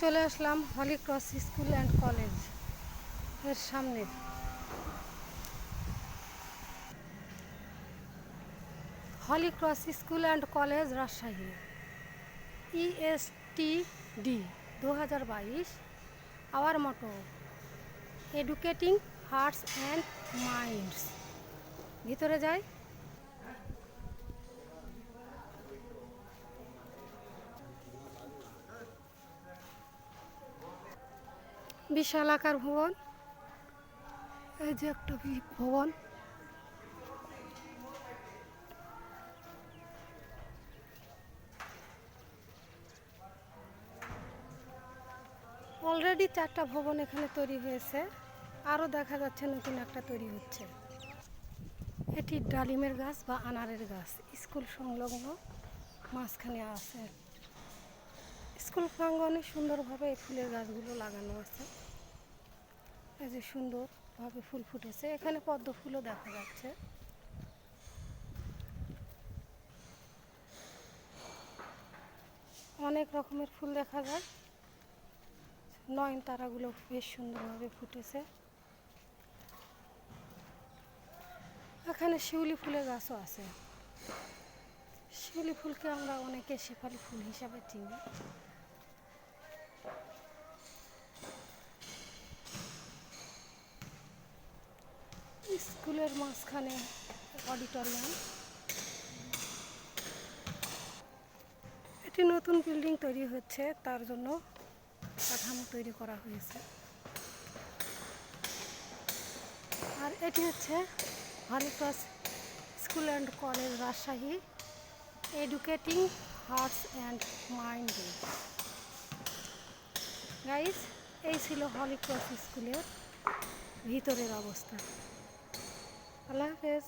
চলে আসলাম Holy Cross school and কলেজের সামনে। Holy cross school and college Rajshahi E ESTD দু হাজার বাইশ আওয়ার মতো এডুকেটিং হার্টস অ্যান্ড মাইন্ডস ভিতরে যাই। বিশাল আকার ভবন। এই যে একটা ভবন। অলরেডি চারটা ভবন এখানে তৈরি হয়েছে। আরও দেখা যাচ্ছে নতুন একটা তৈরি হচ্ছে। এটি ডালিমের গাছ বা আনারের গাছ। স্কুল সংলগ্ন মাঝখানে আছে স্কুল প্রাঙ্গনে সুন্দরভাবে এই ফুলের গাছগুলো লাগানো আছে। এই যে সুন্দরভাবে ফুল ফুটেছে। এখানে পদ্ম ফুলও দেখা যাচ্ছে। অনেক রকমের ফুল দেখা যায়। নয়নতারাগুলো বেশ সুন্দরভাবে ফুটেছে। এখানে শিউলি ফুলের গাছও আছে। শিউলি ফুলকে আমরা অনেকে শেফালি ফুল হিসাবে চিনি। স্কুলের মাঝখানে অডিটোরিয়াম। একটি নতুন বিল্ডিং তৈরি হচ্ছে, তার জন্য কাঠামো তৈরি করা হয়েছে। আর এটি হচ্ছে Holy Cross school and college Rajshahi educating hearts and mind guys, এই ছিল হলিক্রস স্কুলের ভিতরের অবস্থা। আল্লাহ হাফেজ